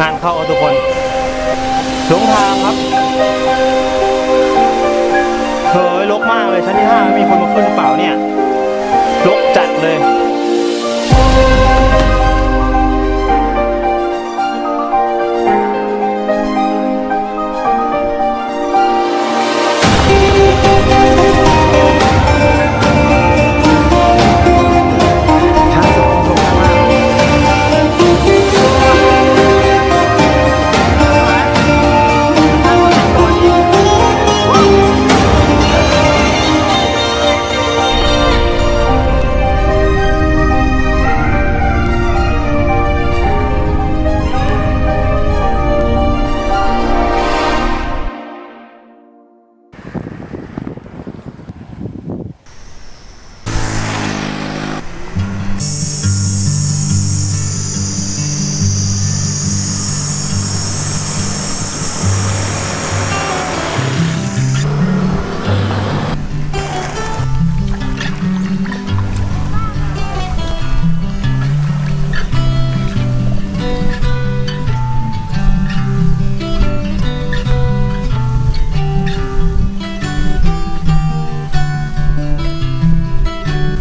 งานเข้าครับทุกคนหลงทางครับเฮ้ยลกมากเลยชั้นที่ห้ามีคนมาขึ้นหรือเปล่าเนี่ยลกจัดเลย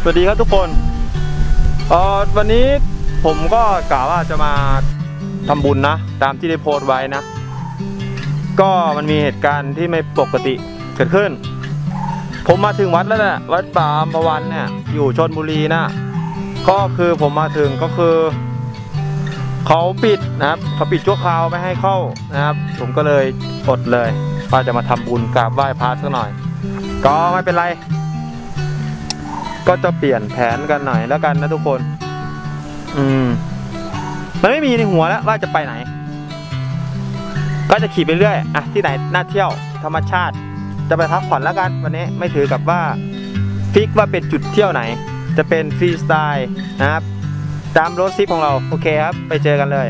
สวัสดีครับทุกคนเอ่อวันนี้ผมก็กล่าวว่าจะมาทำบุญนะ ตามที่ได้โพสต์ไว้นะ ก็มันมีเหตุการณ์ที่ไม่ปกติเกิดขึ้น ผมมาถึงวัดแล้วนะวัดป่าอัมพวันเนี่ยอยู่ชนบุรีนะ ก็คือผมมาถึงก็คือเขาปิดนะครับเขาปิดชั่วคราวไม่ให้เข้านะครับ ผมก็เลยอดเลยว่าจะมาทำบุญกราบไหว้พระสักหน่อย ก็ไม่เป็นไร ก็จะเปลี่ยนแผนกันหน่อยแล้วกันนะทุกคน อืม มันไม่มีในหัวแล้วว่าจะไปไหน ก็จะขี่ไปเรื่อยอะที่ไหนน่าเที่ยวธรรมชาติ จะไปพักผ่อนแล้วกัน วันนี้ไม่ถือกับว่าฟิกว่าเป็นจุดเที่ยวไหน จะเป็นฟรีสไตล์นะครับ ตามรถซิปของเรา โอเคครับ ไปเจอกันเลย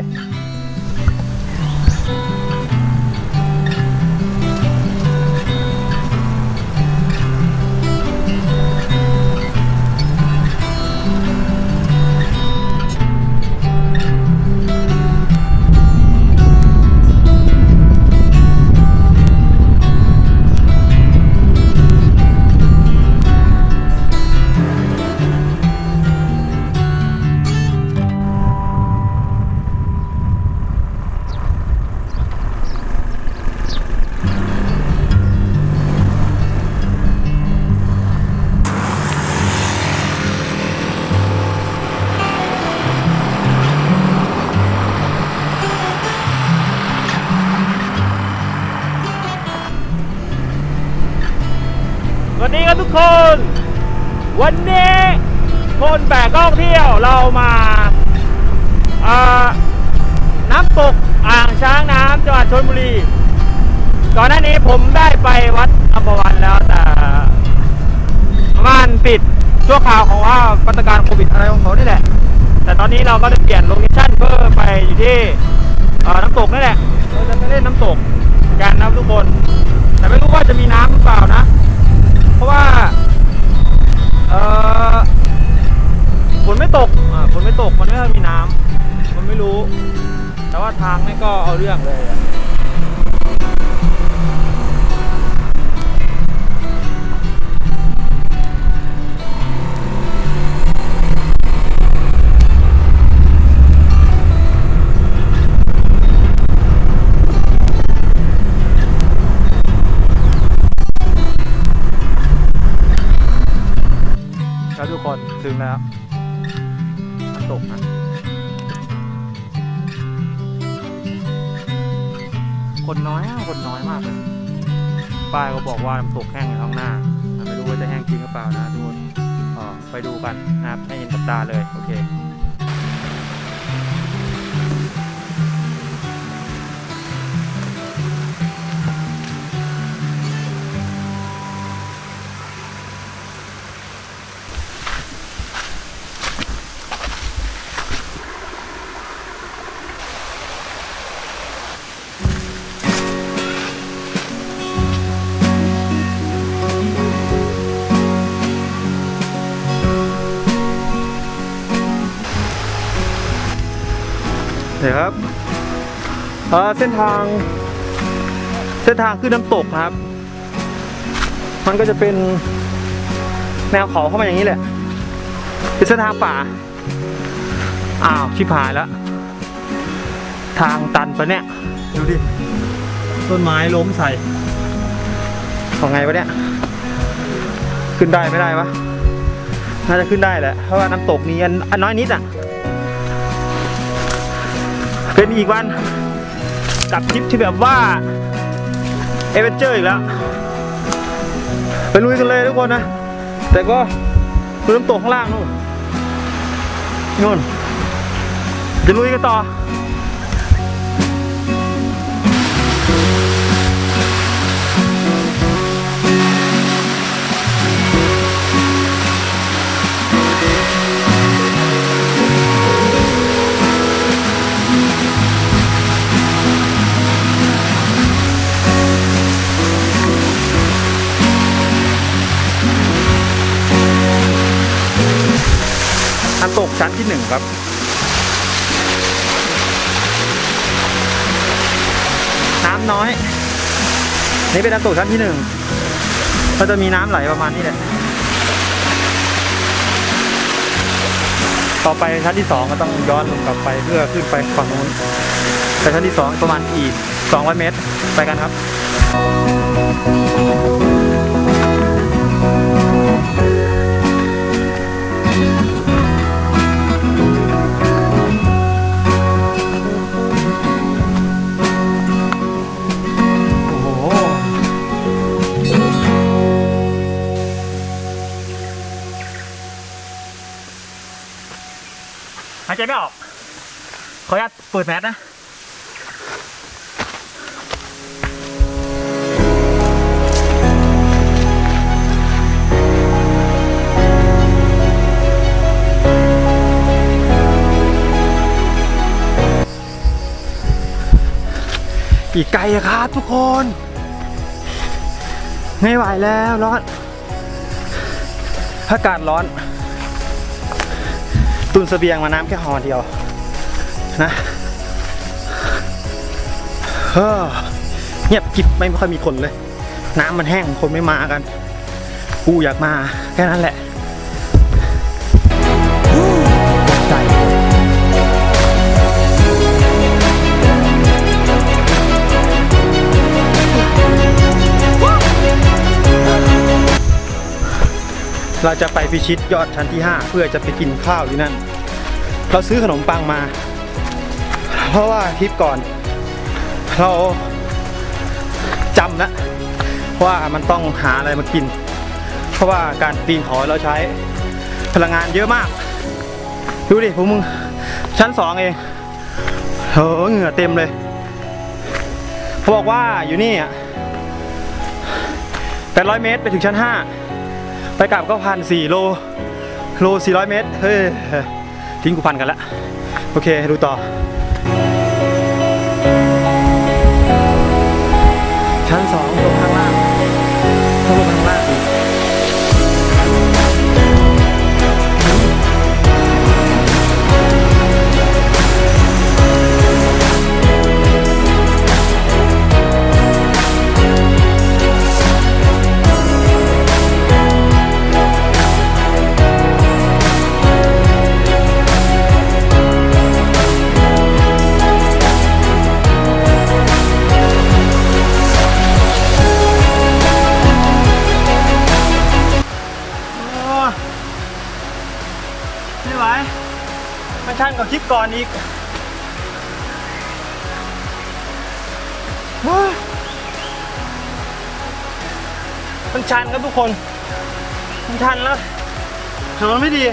คนแปลกท่องเที่ยวเรามาน้ำตกอ่างช้างน้ำจังหวัดชลบุรีก่อนหน้านี้ผมได้ไปวัดอัมพวันแล้วแต่มันปิดชั่วคราวของว่ามาตรการโควิดอะไรของเขานี่แหละ แต่ตอนนี้เราก็ได้เปลี่ยนโลเคชั่นเพื่อไปอยู่ที่น้ำตกนี่แหละเราจะไปเล่นน้ำตกกันนะทุกคน แต่ไม่รู้ว่าจะมีน้ำหรือเปล่านะ เพราะว่า เออ ฝนไม่ตกอ่าฝนไม่ตกมันไม่ค่อยมีน้ำมันไม่รู้ แต่ว่าทางนี่ก็เอาเรื่องเลยอะครับทุกคนถึงแล้ว ป้ายก็บอกว่าน้ำตกแห้งอยู่ข้างหน้า ไม่รู้ว่าจะแห้งจริงหรือเปล่านะทุกคนไปดูกันนะครับให้เห็นกับตาเลย โอเค เดี๋ยวครับเอ่อเส้นทาง เส้นทางขึ้นน้ำตกนะครับ มันก็จะเป็นแนวเขาเข้ามาอย่างนี้แหละเป็นเส้นทางป่า อ้าวชิบหายแล้ว ทางตันปะเนี่ย ดูดิ ต้นไม้ล้มใส่ของไงวะเนี่ย ขึ้นได้ไม่ได้วะ น่าจะขึ้นได้แหละ เพราะว่าน้ำตกนี้อันอันน้อยนิดอะ เป็นอีกวัน กับทริปที่แบบว่าเอเวนเจอร์อีกแล้ว ไปลุยกันเลยทุกคนนะ แต่ก็ดูน้ำตกข้างล่างนู่นนู่นจะลุยกันต่อ นึ่งครับน้ำน้อย นี่เป็นน้ำตกชั้นที่หนึ่งก็จะมีน้ำไหลประมาณนี้แหละต่อไปชั้นที่สองก็ต้องย้อนลงกลับไปเพื่อขึ้นไปฝั่งนู้นแต่ชั้นที่สองประมาณอีก200เมตร ไปกันครับ ไม่ออก ขออนุญาตเปิดแมสนะอีกไกลอะครับทุกคนไม่ไหวแล้วร้อนอากาศร้อน ตุนเสบียงมาน้ำแค่หอเดียวนะเฮ้อเงียบกริบไม่ค่อยมีคนเลย น้ำมันแห้งคนไม่มากัน กูอยากมาแค่นั้นแหละ เราจะไปพิชิตยอดชั้นที่ 5 เพื่อจะไปกินข้าวที่นั่น เราซื้อขนมปังมา เพราะว่าทริปก่อน เราจำแล้วว่ามันต้องหาอะไรมากิน เพราะว่าการปีนเขาเราใช้พลังงานเยอะมาก ดูดิพวกมึงชั้นสองเองโหเหงื่อเต็มเลยเขาบอกว่าอยู่นี่อะ800 เมตรไปถึงชั้น5ไป กลับก็พันสี่โลโลสี่ร้อยเมตร เฮ้ย ทิ้งกูพันกันละ โอเค ดูต่อ มันชันครับทุกคน มันชันแล้วถนนไม่ดี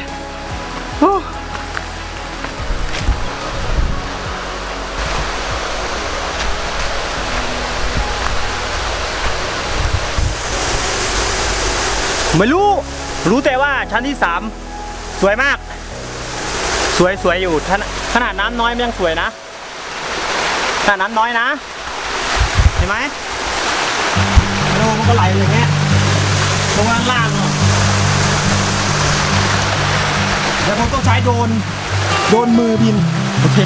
ไม่รู้ รู้แต่ว่าชั้นที่สามสวยมาก สวยสวยอยู่ ขนาดน้ำน้อยมันยังสวยนะขนาดน้ำน้อยนะ เห็นไหมแล้วมันก็ไหลอย่าง งี้างล่างเนาะเดี๋ยวผมต้องใช้โดน โดนมือบิน โอเค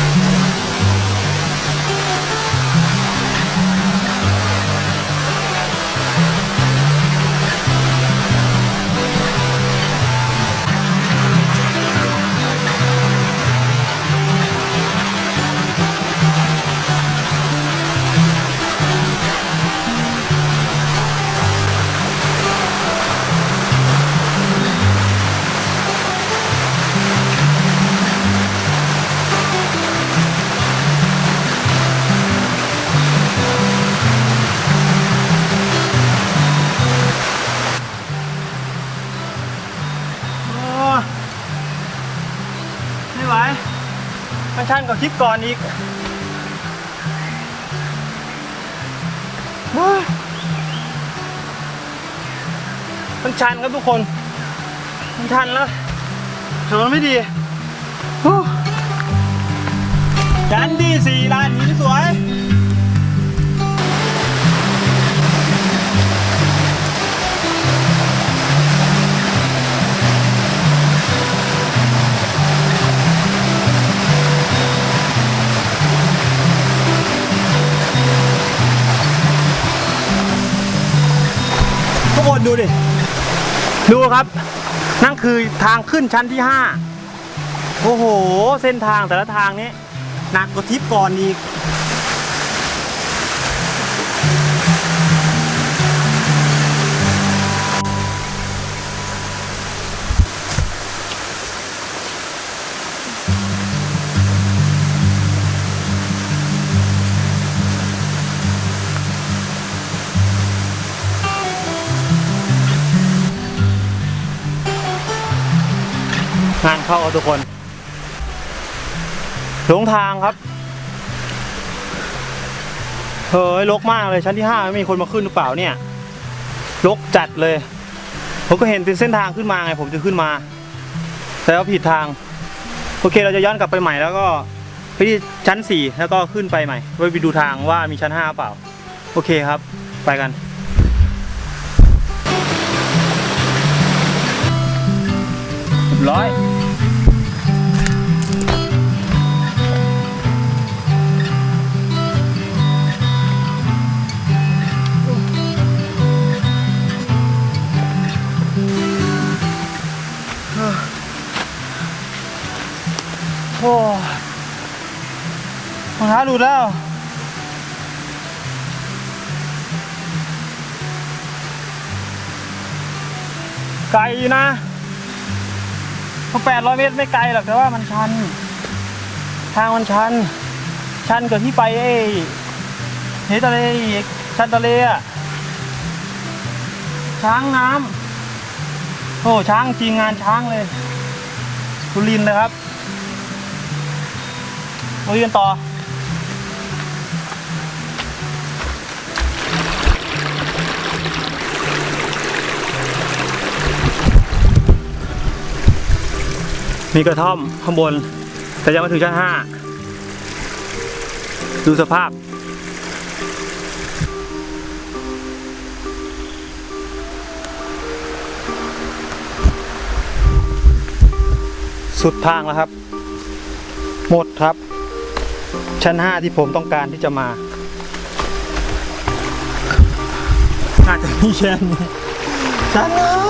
ชันกว่าคลิปก่อนอีกว้ามันชันครับทุกคน มันชันแล้วถนนไม่ดีชั้นที่สี่ลานหินสวย คนดูดิ ดูครับ นั่นคือทางขึ้นชั้นที่5โอ้โห เส้นทางแต่ละทางนี้หนักกว่าทริปก่อนอีก งานเข้าทุกคนหลงทางครับเฮ้ยลกมากเลยชั้นที่ห้าไม่มีคนมาขึ้นหรือเปล่าเนี่ยลกจัดเลย ผมก็เห็นเป็นเส้นทางขึ้นมาไง ผมจะขึ้นมา แต่ว่าผิดทาง โอเคเราจะย้อนกลับไปใหม่แล้วก็ไปที่ชั้นสี่แล้วก็ขึ้นไปใหม่ไปดูทางว่ามีชั้นห้าเปล่า โอเคครับ ไปกันร้อย หลุดแล้วไกลนะพอแปดร้อยเมตรไม่ไกลหรอกแต่ว่ามันชัน ทางมันชัน ชันกว่าที่ไปเอ้เฮทะเลอีกชันทะเลอะช้างน้ำโอ้ช้างจริงงานช้างเลยสุรินทร์เลยครับมาเรียนต่อ มีกระท่อมข้างบน แต่ยังไม่ถึงชั้นห้าดูสภาพ สุดทางแล้วครับ หมดครับ ชั้นห้าที่ผมต้องการที่จะมาน่าจะมีแค่นี้ชั้นห้า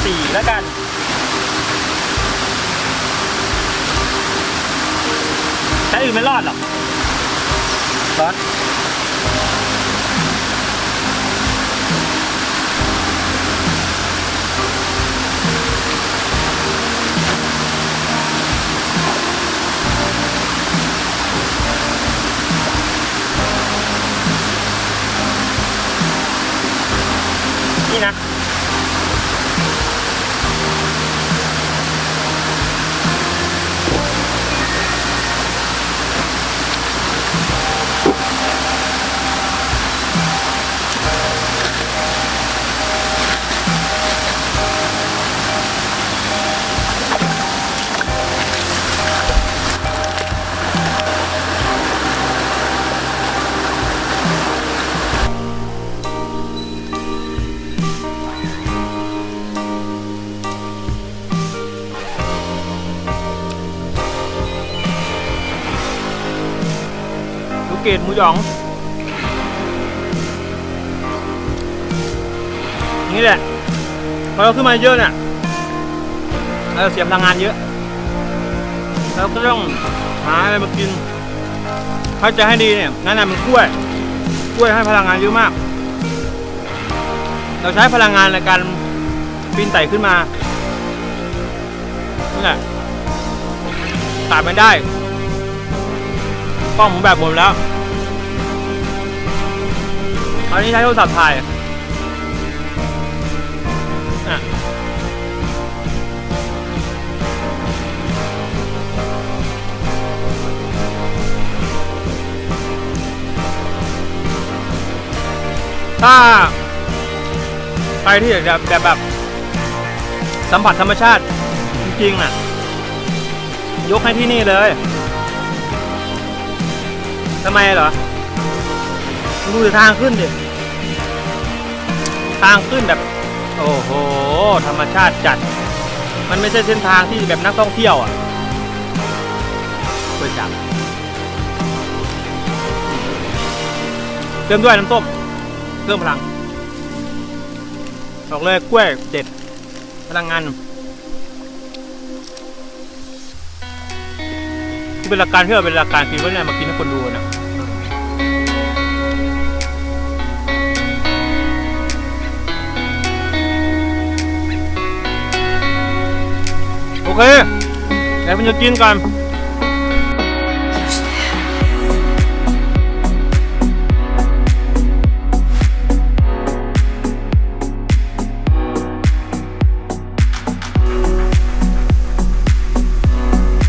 ชั้นสี่แล้วกันแต่อื่นไม่รอดหรอกรอด ลูกเกดหมูหยอง นี่แหละพอเราขึ้นมาเยอะเนี่ยเราเสียพลังงานเยอะเราก็ต้องหาอะไรมากิน ถ้าจะให้ดีเนี่ยแนะนำเป็นกล้วย กล้วยให้พลังงานเยอะมาก เราใช้พลังงานในการปีนไต่ขึ้นมานี่แหละขาดไม่ได้กล้องผมแบบหมแล้ว อันนี้ใช้โทรศัพท์ถ่ายอะถ้าใครที่อยากจะแบบแบบ สัมผัสธรรมชาติจริงๆน่ะ ยกให้ที่นี่เลยทำไมเหรอ ดูทางขึ้นดิ ทางขึ้นแบบ โอ้โห ธรรมชาติจัด มันไม่ใช่เส้นทางที่แบบนักท่องเที่ยวอะเปิดจับเติมด้วยน้ำส้มเพิ่มพลังบอกเลยกล้วยเด็ด พลังงานที่เป็นหลักการที่เราเป็นหลักการคิดว่าเนี่ยมากินให้คนดูนะ เคเดี๋ยวมันจะกินกัน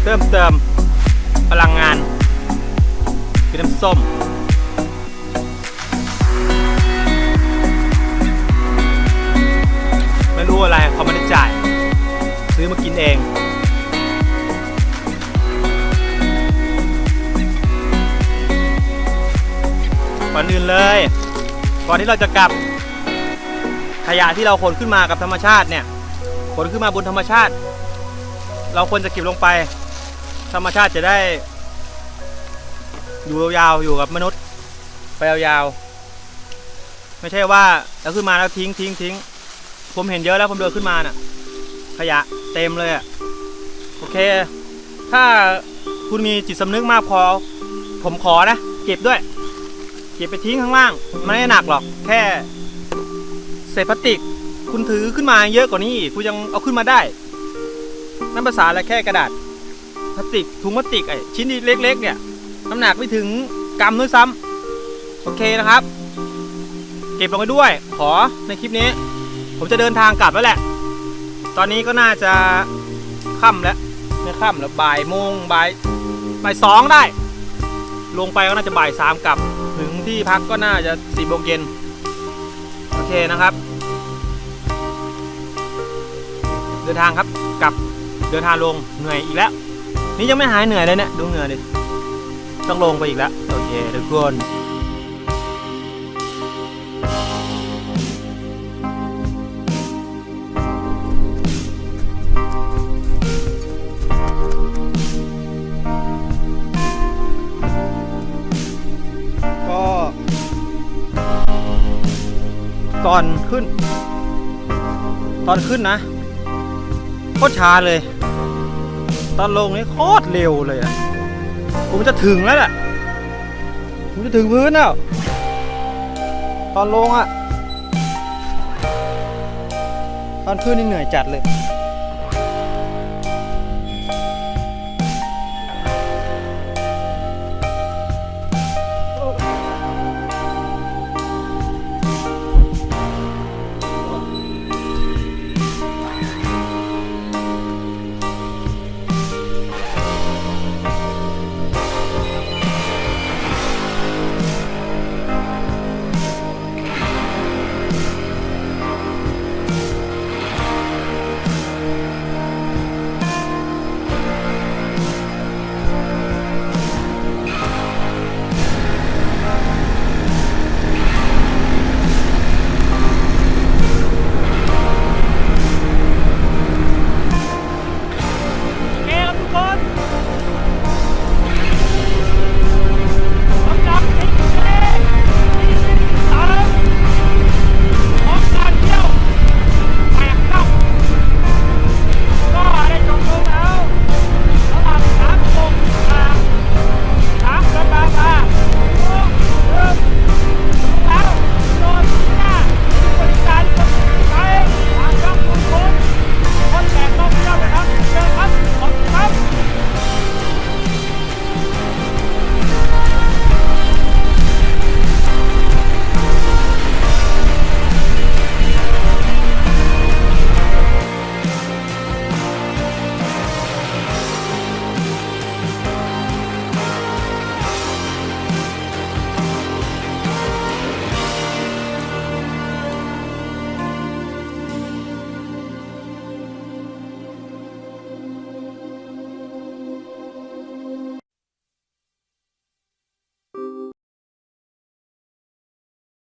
เติมเติมพลังงานกินน้ำส้มไม่รู้อะไรเขาไม่ได้จ่าย ซื้อมากินเอง อื่นเลย ก่อนที่เราจะกลับขยะที่เราขนขึ้นมากับธรรมชาติเนี่ยขนขึ้นมาบนธรรมชาติ เราควรจะเก็บลงไป ธรรมชาติจะได้ อยู่ยาวๆอยู่กับมนุษย์ ไปยาวๆไม่ใช่ว่าเราขึ้นมาแล้วทิ้งทิ้งทิ้งผมเห็นเยอะแล้วผมเดินขึ้นมาน่ะ ขยะเต็มเลยอะโอเค ถ้าคุณมีจิตสำนึกมากพอ ผมขอนะ เก็บด้วย เก็บไปทิ้งข้างล่างมันไม่หนักหรอก แค่เศษพลาสติก คุณถือขึ้นมาเยอะกว่านี้อีกคุณยังเอาขึ้นมาได้ นั่นภาษาอะไรแค่กระดาษพลาสติกถุงพลาสติกไอ้ชิ้นเล็กๆเนี่ยน้ำหนักไม่ถึงกรัมด้วยซ้ำโอเคนะครับ เก็บลงไปด้วย ขอในคลิปนี้ ผมจะเดินทางกลับแล้วแหละ ตอนนี้ก็น่าจะค่ำแล้วไม่ค่ำแล้วบ่ายโมงบ่ายบ่ายสองได้ ลงไปก็น่าจะบ่ายสามกลับ ที่พักก็น่าจะสี่โมงเย็นโอเคนะครับ เดินทางครับกลับเดินทางลงเหนื่อยอีกแล้ว นี่ยังไม่หายเหนื่อยเลยเนี่ยดูเหงื่อดิต้องลงไปอีกแล้ว โอเคทุกคน อนขึ้น ตอนขึ้นนะโคตรช้าเลย ตอนลงนี่โคตรเร็วเลยอะผมจะถึงแล้วแหละผมจะถึงพื้นแล้วตอนลงอะตอนขึ้นนี่เหนื่อยจัดเลย